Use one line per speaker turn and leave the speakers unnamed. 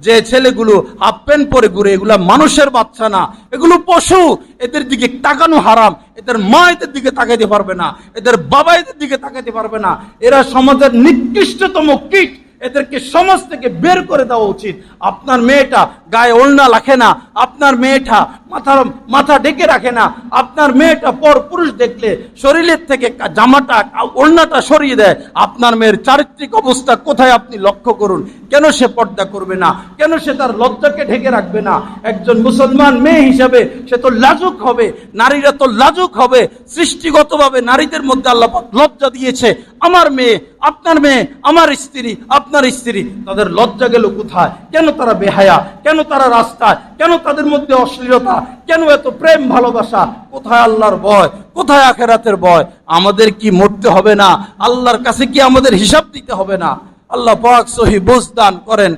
যে ছেলেগুলো half pant পরে ঘুরে, এগুলো মানুষের বাচ্চা না। এগুলো পশু, এদের দিকে তাকানো হারাম। এদের মা এদের দিকে তাকাইতে পারবে না। এদের বাবা এদের দিকে তাকাইতে পারবে না। এরা সমাজের নিকৃষ্টতম কীট। এদেরকে সমাজ থেকে বের করে দেওয়া উচিত। আপনার মেয়েটা গায়ে ওড়না লাখে না। আপনার মেয়েটা মাথা মাথা ডেকে রাখে না। আপনার মেয়েটা পর পুরুষ দেখলে শরীরের থেকে জামাটা ওড়নাটা সরিয়ে দেয়। আপনার মেয়ের চারিত্রিক অবস্থা কোথায় আপনি লক্ষ্য করুন। কেন সে পর্দা করবে না? কেন সে তার লজ্জাকে ঢেকে রাখবে না? একজন মুসলমান মেয়ে হিসাবে সে তো লাজুক হবে। নারীরা তো লাজুক হবে। সৃষ্টিগতভাবে নারীদের মধ্যে আল্লাহ লজ্জা দিয়েছে। আমার মেয়ে, আপনার মেয়ে, আমার স্ত্রী, আপনার স্ত্রী, তাদের লজ্জা গেল কোথায়? কেন তারা বেহায়া? কেন তারা রাস্তায়? কেন তাদের মধ্যে অশ্লীলতা? কেন এত প্রেম ভালোবাসা? কোথায় আল্লাহর ভয়? কোথায় আখেরাতের ভয়? আমাদের কি মরতে হবে না? আল্লাহর কাছে কি আমাদের হিসাব দিতে হবে না? আল্লাহ পাক সহি বুঝদান করেন।